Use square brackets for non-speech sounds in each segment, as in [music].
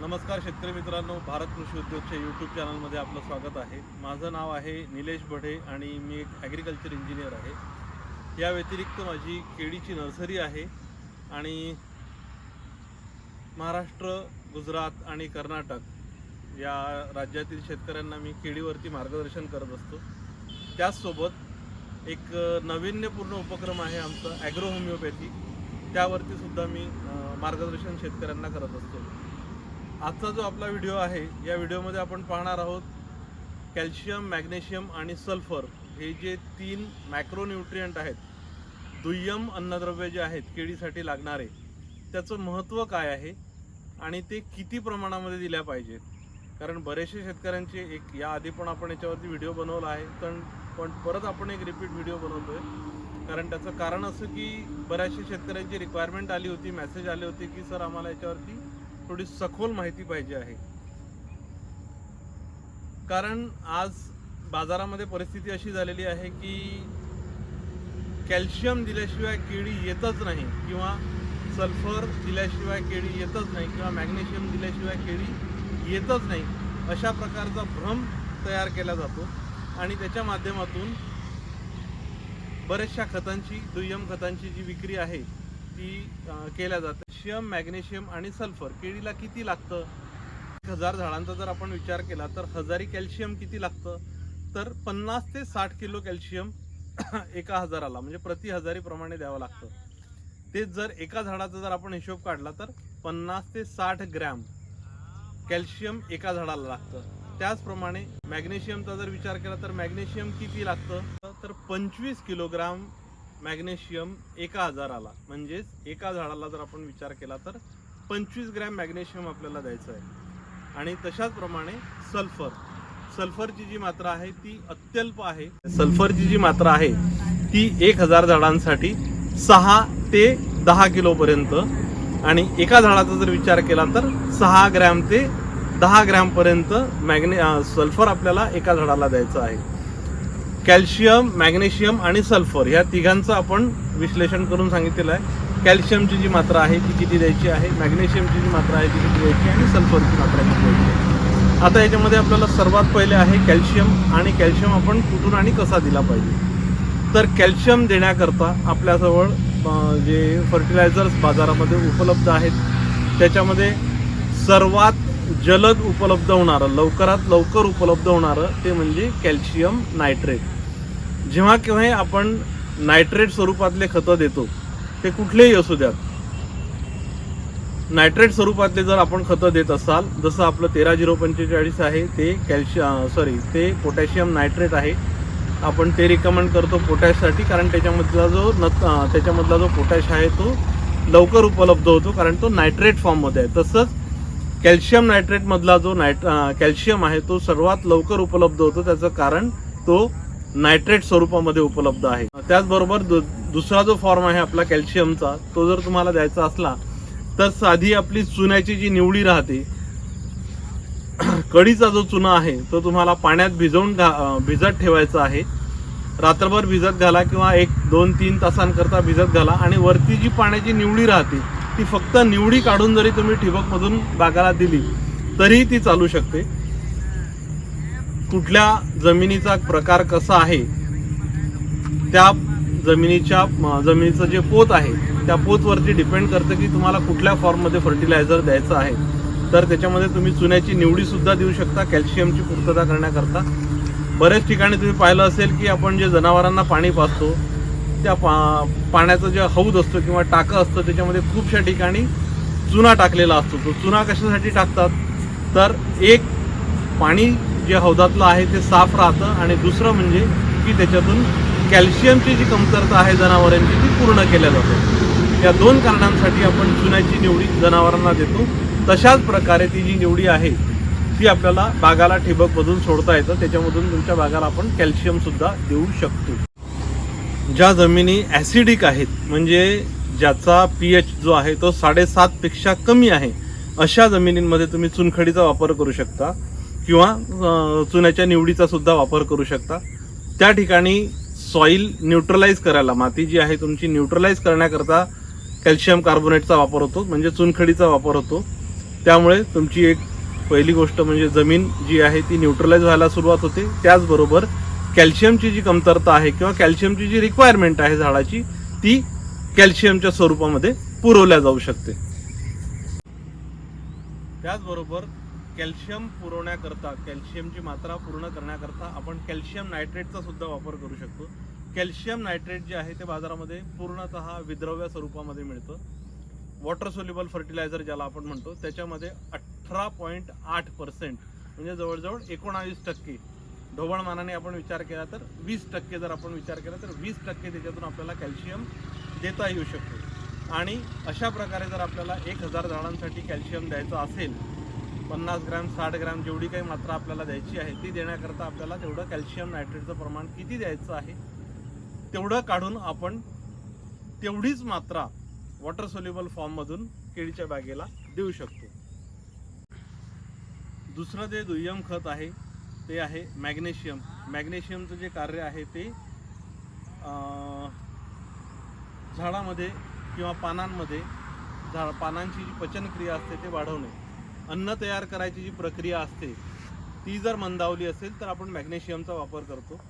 नमस्कार शेतकरी मित्रांनो भारत कृषी उद्योगच्या यूट्यूब चॅनलमध्ये आपलं स्वागत आहे. माझं नाव आहे निलेश बढे आणि मी एक ॲग्रिकल्चर इंजिनियर आहे. या व्यतिरिक्त माझी केळीची नर्सरी आहे आणि महाराष्ट्र गुजरात आणि कर्नाटक या राज्यातील शेतकऱ्यांना मी केळीवरती मार्गदर्शन करत असतो. त्याचसोबत एक नाविन्यपूर्ण उपक्रम आहे आमचा ॲग्रो होमिओपॅथी त्यावरती सुद्धा मी मार्गदर्शन शेतकऱ्यांना करत असतो. आजचा जो आपला व्हिडिओ आहे या व्हिडिओमध्ये आपण पाहणार आहोत कॅल्शियम मॅग्नेशियम आणि सल्फर हे जे तीन मॅक्रोन्यूट्रियंट आहेत दुय्यम अन्नद्रव्य जे आहेत केळीसाठी लागणारे त्याचं महत्त्व काय आहे आणि ते किती प्रमाणामध्ये दिल्या पाहिजेत? कारण बरेचसे शेतकऱ्यांचे एक याआधी पण आपण याच्यावरती व्हिडिओ बनवला आहे पण पण परत आपण एक रिपीट व्हिडिओ बनवतो आहे कारण त्याचं कारण असं की बऱ्याचशा शेतकऱ्यांची रिक्वायरमेंट आली होती मेसेज आले होते की सर आम्हाला याच्यावरती थोडी सखोल माहिती पाहिजे आहे. कारण आज बाजारामध्ये परिस्थिती अशी झालेली आहे की कॅल्शियम दिल्याशिवाय केळी येतच नाही किंवा सल्फर दिल्याशिवाय केळी येतच नाही किंवा मॅग्नेशियम दिल्याशिवाय केळी येतच नाही अशा प्रकारचा भ्रम तयार केला जातो. आणि त्याच्या माध्यमातून बऱ्याचशा खतांची दुय्यम खतांची जी विक्री आहे ती केल्या जाते. कॅल्शियम मॅग्नेशियम आणि सल्फर केळीला किती लागतं? एक हजार झाडांचा जर आपण विचार केला तर हजारी कॅल्शियम किती लागतं? तर पन्नास ते साठ किलो कॅल्शियम [clears throat] एका हजाराला म्हणजे प्रति हजारीप्रमाणे द्यावं लागतं. तेच जर एका झाडाचा जर आपण हिशोब काढला तर पन्नास ते साठ ग्रॅम कॅल्शियम एका झाडाला लागतं. त्याचप्रमाणे मॅग्नेशियमचा जर विचार केला तर मॅग्नेशियम किती लागतं? तर पंचवीस किलोग्राम मॅग्नेशियम एका हजाराला म्हणजेच एका झाडाला जर आपण विचार केला तर पंचवीस ग्रॅम मॅग्नेशियम आपल्याला द्यायचं आहे. आणि तशाच प्रमाणे सल्फर. सल्फरची जी मात्रा आहे ती अत्यल्प आहे. सल्फरची जी मात्रा आहे ती एक हजार झाडांसाठी सहा ते दहा किलोपर्यंत आणि एका झाडाचा जर विचार केला तर सहा ग्रॅम ते दहा ग्रॅमपर्यंत मॅग्ने सल्फर आपल्याला एका झाडाला द्यायचं आहे. कॅल्शियम मॅग्नेशियम आणि सल्फर ह्या तिघांचं आपण विश्लेषण करून सांगितलेलं आहे. कॅल्शियमची जी मात्रा आहे ती किती द्यायची आहे? मॅग्नेशियमची जी मात्रा आहे ती किती द्यायची आहे? आणि सल्फरची मात्रा किती द्यायची आहे? आता याच्यामध्ये आपल्याला सर्वात पहिले आहे कॅल्शियम आणि कॅल्शियम आपण कुठून आणि कसा दिला पाहिजे? तर कॅल्शियम देण्याकरता आपल्याजवळ जे फर्टिलायझर्स बाजारामध्ये उपलब्ध आहेत त्याच्यामध्ये सर्वात जलद उपलब्ध होणारं लवकरात लवकर उपलब्ध होणारं ते म्हणजे कॅल्शियम नायट्रेट. जेव्हा केव्हाही आपण नायट्रेट स्वरूपातले खतं देतो ते कुठलेही असू द्यात. नायट्रेट स्वरूपातले जर आपण खतं देत असाल जसं आपलं तेरा झिरो पंचेचाळीस आहे ते कॅल्शियम सॉरी ते पोटॅशियम नायट्रेट आहे. आपण ते रिकमेंड करतो पोटॅशसाठी कारण त्याच्यामधला जो न त्याच्यामधला जो पोटॅश आहे तो लवकर उपलब्ध होतो कारण तो नायट्रेट फॉर्ममध्ये आहे. तसंच कॅल्शियम नायट्रेटमधला जो नायट कॅल्शियम आहे तो सर्वात लवकर उपलब्ध होतो. त्याचं कारण तो नायट्रेट स्वरूपामध्ये उपलब्ध आहे. त्याचबरोबर दु दुसरा जो फॉर्म आहे आपला कॅल्शियमचा तो जर तुम्हाला द्यायचा असला तर साधी आपली चुन्याची जी निवडी राहते कढीचा जो चुना आहे तो तुम्हाला पाण्यात भिजवून घा भिजत ठेवायचा आहे. रात्रभर भिजत घाला किंवा एक दोन तीन तासांकरता भिजत घाला आणि वरती जी पाण्याची निवडी राहते ती फक्त निवडी काढून जरी तुम्ही ठिबकमधून बागाला दिली तरीही ती चालू शकते. कुठल्या जमिनीचा प्रकार कसा आहे त्या जमिनीच्या जमिनीचं जे पोत आहे त्या पोतवरती डिपेंड करतं की तुम्हाला कुठल्या फॉर्ममध्ये फर्टिलायझर द्यायचं आहे. तर त्याच्यामध्ये तुम्ही चुन्याची निवडीसुद्धा देऊ शकता कॅल्शियमची पूर्तता करण्याकरता. बऱ्याच ठिकाणी तुम्ही पाहिलं असेल की आपण जे जनावरांना पाणी पाजतो त्या पा पाण्याचं जे हौद असतो किंवा टाकं असतं त्याच्यामध्ये खूपशा ठिकाणी चुना टाकलेला असतो. तो चुना कशासाठी टाकतात? तर एक पाणी जे हौदातलं आहे ते साफ राहतं आणि दुसरं म्हणजे की त्याच्यातून कॅल्शियमची जी कमतरता आहे जनावरांची ती पूर्ण केल्या जाते. या दोन कारणांसाठी आपण चुन्याची निवडी जनावरांना देतो. तशाच प्रकारे ती जी निवडी आहे ती आपल्याला बागाला ठिबकमधून सोडता येतं. त्याच्यामधून तुमच्या बागाला आपण कॅल्शियमसुद्धा देऊ शकतो. ज्या जमिनी ॲसिडिक आहेत म्हणजे ज्याचा पी एच जो आहे तो साडेसातपेक्षा कमी आहे अशा जमिनींमध्ये तुम्ही चुनखडीचा वापर करू शकता. किंवा चुन्याच्या निवडीचा सुद्धा वापर करू शकता. त्या ठिकाणी सॉईल न्यूट्रलाइज करायला माती जी आहे तुमची न्यूट्रलाइज करण्याकरता कॅल्शियम कार्बोनेटचा वापर होतो म्हणजे चुनखडीचा वापर होतो. त्यामुळे तुमची एक पहिली गोष्ट म्हणजे जमीन जी आहे ती न्यूट्रलाइज व्हायला सुरुवात होते. त्याचबरोबर कॅल्शियमची जी कमतरता आहे किंवा कॅल्शियमची जी रिक्वायरमेंट आहे झाडाची ती कॅल्शियमच्या स्वरूपामध्ये पुरवल्या जाऊ शकते. त्याचबरोबर कॅल्शियम पुरवण्याकरता कॅल्शियमची मात्रा पूर्ण करण्याकरता आपण कॅल्शियम नायट्रेटचा सुद्धा वापर करू शकतो. कॅल्शियम नायट्रेट जे आहे ते बाजारामध्ये पूर्णतः विद्रव्य स्वरूपामध्ये मिळतं. वॉटर सोल्युबल फर्टिलायझर ज्याला आपण म्हणतो त्याच्यामध्ये अठरा पॉईंट आठ पर्सेंट म्हणजे जवळजवळ एकोणावीस टक्के ढोबळमानाने आपण विचार केला तर वीस टक्के जर आपण विचार केला तर वीस टक्के त्याच्यातून आपल्याला कॅल्शियम देता येऊ शकतो. आणि अशा प्रकारे जर आपल्याला एक हजार झाडांसाठी कॅल्शियम द्यायचं असेल पन्नास ग्रॅम साठ ग्रॅम जेवढी काही मात्रा आपल्याला द्यायची आहे ती देण्याकरता आपल्याला तेवढं कॅल्शियम नायट्रेटचं प्रमाण किती द्यायचं आहे तेवढं काढून आपण तेवढीच मात्रा वॉटर सोल्युबल फॉर्ममधून केळीच्या बागेला देऊ शकतो. दुसरं जे दुय्यम खत आहे ते आहे मॅग्नेशियम. मॅग्नेशियमचं जे कार्य आहे ते झाडामध्ये किंवा पानांमध्ये झाड पानांची जी पचनक्रिया असते ते वाढवणे. अन्न तयार करायची जी प्रक्रिया असते ती जर मंदावली असेल तर आपण मॅग्नेशियमचा वापर करतो.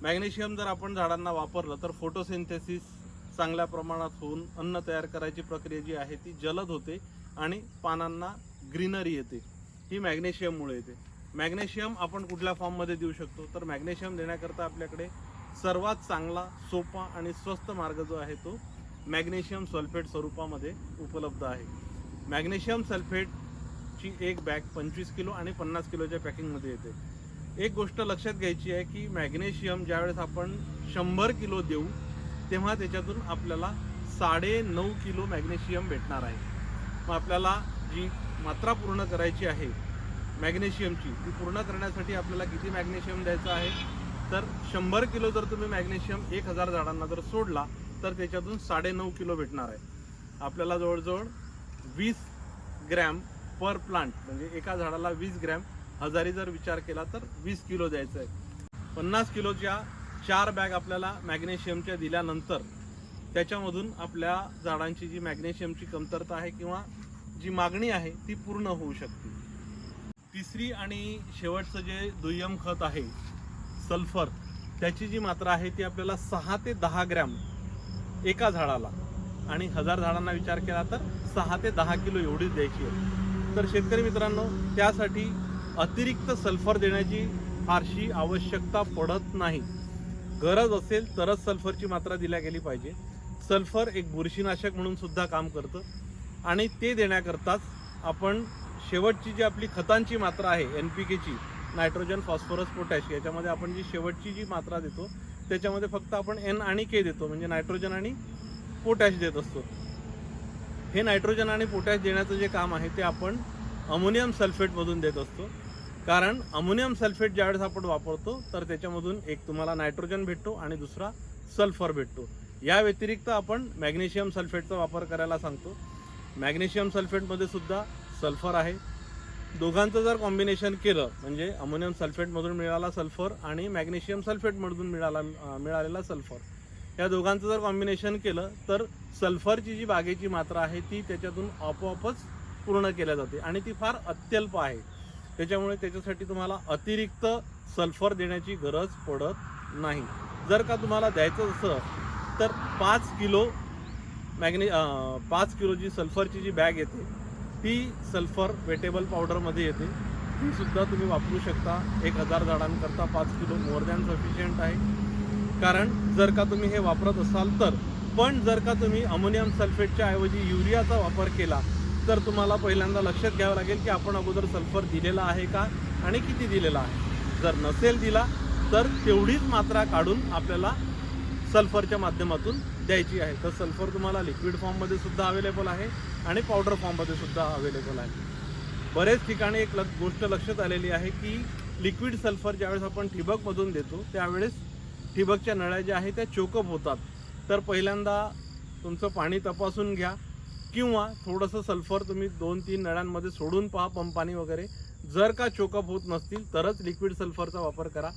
मॅग्नेशियम जर आपण झाडांना वापरलं तर फोटोसिंथेसिस चांगल्या प्रमाणात होऊन अन्न तयार करायची प्रक्रिया जी आहे ती जलद होते आणि पानांना ग्रीनरी येते. ही मॅग्नेशियममुळे येते. मॅग्नेशियम आपण कुठल्या फॉर्ममध्ये देऊ शकतो? तर मॅग्नेशियम देण्याकरता आपल्याकडे सर्वात चांगला सोपा आणि स्वस्त मार्ग जो आहे तो मॅग्नेशियम सल्फेट स्वरूपामध्ये उपलब्ध आहे. मॅग्नेशियम सल्फेटची एक बॅग पंचवीस किलो आणि पन्नास किलोच्या पॅकिंगमध्ये येते. एक गोष्ट लक्षात घ्यायची आहे की मॅग्नेशियम ज्यावेळेस आपण शंभर किलो देऊ तेव्हा त्याच्यातून आपल्याला साडे नऊ किलो मॅग्नेशियम भेटणार आहे. मग आपल्याला जी मात्रा पूर्ण करायची आहे मॅग्नेशियमची ती पूर्ण करण्यासाठी आपल्याला किती मॅग्नेशियम द्यायचं आहे? तर शंभर किलो जर तुम्ही मॅग्नेशियम एक हजार झाडांना जर सोडला तर त्याच्यातून साडे नऊ किलो भेटणार आहे. आपल्याला जवळजवळ वीस ग्रॅम पर प्लांट म्हणजे एका झाडाला वीस ग्रॅम हजारी जर विचार केला तर वीस किलो द्यायचं आहे. पन्नास किलोच्या चार बॅग आपल्याला मॅग्नेशियमच्या दिल्यानंतर त्याच्यामधून आपल्या झाडांची जी मॅग्नेशियमची कमतरता आहे किंवा जी मागणी आहे ती पूर्ण होऊ शकते. तिसरी आणि शेवटचं जे दुय्यम खत आहे सल्फर त्याची जी मात्रा आहे ती आपल्याला सहा ते दहा ग्रॅम एका झाडाला. आणि हजार झाडांना विचार केला तर सहा ते दहा किलो एवढीच द्यायची आहे. तर शेतकरी मित्रांनो त्यासाठी अतिरिक्त सल्फर देण्याची फारशी आवश्यकता पडत नाही. गरज असेल तरच सल्फरची मात्रा दिल्या गेली पाहिजे. सल्फर एक बुरशीनाशक म्हणून सुद्धा काम करतं. आणि ते देण्याकरताच आपण शेवटची जी आपली खतांची मात्रा आहे एन पी केची नायट्रोजन फॉस्फरस पोटॅश याच्यामध्ये आपण जी शेवटची जी मात्रा देतो त्याच्यामध्ये फक्त आपण एन आणि के देतो म्हणजे नायट्रोजन आणि पोटॅश देत असतो. हे नायट्रोजन आणि पोटॅश देण्याचं जे काम आहे ते आपण अमोनियम सल्फेटमधून देत असतो. कारण अमोनियम सल्फेट ज्यावेळेस आपण वापरतो तर त्याच्यामधून एक तुम्हाला नायट्रोजन भेटतो आणि दुसरा सल्फर भेटतो. या व्यतिरिक्त आपण मॅग्नेशियम सल्फेटचा वापर करायला सांगतो. मॅग्नेशियम सल्फेटमध्ये सुद्धा सल्फर आहे. दोघांचं जर कॉम्बिनेशन केलं म्हणजे अमोनियम सल्फेटमधून मिळाला सल्फर आणि मॅग्नेशियम सल्फेटमधून मिळाला मिळालेला सल्फर या दोघांचं जर कॉम्बिनेशन केलं तर सल्फरची जी बागेची मात्रा आहे ती त्याच्यातून आपोआपच पूर्ण केल्या जाते. आणि ती फार अत्यल्प आहे. त्याच्यामुळे त्याच्यासाठी तुम्हाला अतिरिक्त सल्फर देण्याची गरज पडत नाही. जर का तुम्हाला द्यायचं असं तर पाच किलो मॅग्ने पाच किलो जी सल्फरची जी बॅग येते ती सल्फर वेटेबल पावडरमध्ये येते. तीसुद्धा तुम्ही वापरू शकता. एक हजार झाडांकरता पाच किलो मोर दॅन सफिशियंट आहे. कारण जर का तुम्ही हे वापरत असाल तर. पण जर का तुम्ही अमोनियम सल्फेटच्या ऐवजी युरियाचा वापर केला तर तुम्हाला पहिल्यांदा लक्षात घ्यावं लागेल की आपण अगोदर सल्फर दिलेला आहे का आणि किती दिलेला आहे. जर नसेल दिला तर तेवढीच मात्रा काढून आपल्याला सल्फरच्या माध्यमातून द्यायची आहे. तर सल्फर तुम्हाला लिक्विड फॉर्ममध्ये सुद्धा अवेलेबल आहे आणि पावडर फॉर्ममध्ये सुद्धा अवेलेबल आहे. बरेच ठिकाणी एक लक गोष्ट लक्षात आलेली आहे की लिक्विड सल्फर ज्यावेळेस आपण ठिबकमधून देतो त्यावेळेस ठिबकच्या नळ्या ज्या आहेत त्या चोकअप होतात. तर पहिल्यांदा तुमचं पाणी तपासून घ्या किंवा थोडंसं सल्फर तुम्ही दोन तीन नळ्यांमध्ये सोडून पहा पंपानी वगैरे. जर का चोकअप होत नसतील तरच लिक्विड सल्फरचा वापर करा.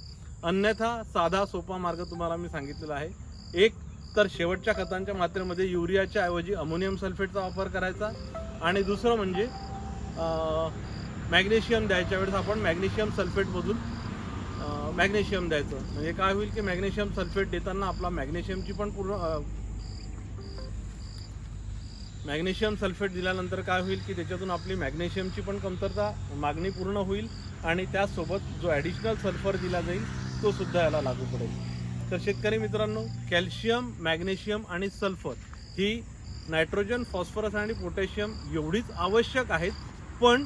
अन्यथा साधा सोपा मार्ग तुम्हाला मी सांगितलेला आहे. एक तर शेवटच्या खतांच्या मात्रेमध्ये युरियाच्या ऐवजी अमोनियम सल्फेटचा वापर करायचा. आणि दुसरं म्हणजे मॅग्नेशियम द्यायच्या वेळेस आपण मॅग्नेशियम सल्फेटमधून मॅग्नेशियम द्यायचं. म्हणजे काय होईल की मॅग्नेशियम सल्फेट देताना आपला मॅग्नेशियमची पण पूर्ण मॅग्नेशियम सल्फेट दिल्यानंतर काय होईल की त्याच्यातून आपली मॅग्नेशियमची पण कमतरता मागणी पूर्ण होईल आणि त्यासोबत जो ॲडिशनल सल्फर दिला जाईल तो सुद्धा याला लागू पडेल. तर शेतकरी मित्रांनो कॅल्शियम मॅग्नेशियम आणि सल्फर ही नायट्रोजन फॉस्फरस आणि पोटॅशियम एवढीच आवश्यक आहेत पण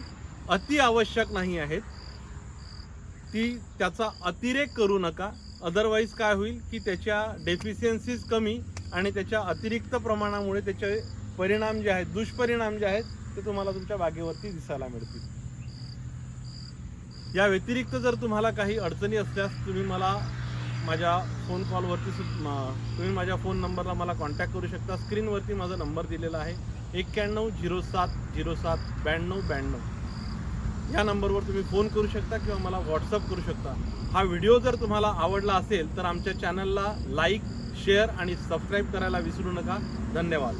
अति आवश्यक नाही आहेत. ती त्याचा अतिरेक करू नका. अदरवाईज काय होईल की त्याच्या डेफिशियन्सीज कमी आणि त्याच्या अतिरिक्त प्रमाणामुळे त्याचे परिणाम जे आहेत दुष्परिणाम जे आहेत ते तुम्हाला तुमच्या बागेवरती दिसायला मिळतील. या व्यतिरिक्त जर तुम्हाला काही अडचणी असल्यास तुम्ही मला माझ्या फोन कॉलवरती सु तुम्ही माझ्या फोन नंबरला मला कॉन्टॅक्ट करू शकता. स्क्रीनवरती माझा नंबर दिलेला आहे. एक्क्याण्णव झिरो सात झिरो सात ब्याण्णव ब्याण्णव. या नंबरवर तुम्ही फोन करू शकता किंवा मला व्हॉट्सअप करू शकता. हा व्हिडिओ जर तुम्हाला आवडला असेल तर आमच्या चॅनलला लाईक शेअर आणि सबस्क्राईब करायला विसरू नका. धन्यवाद.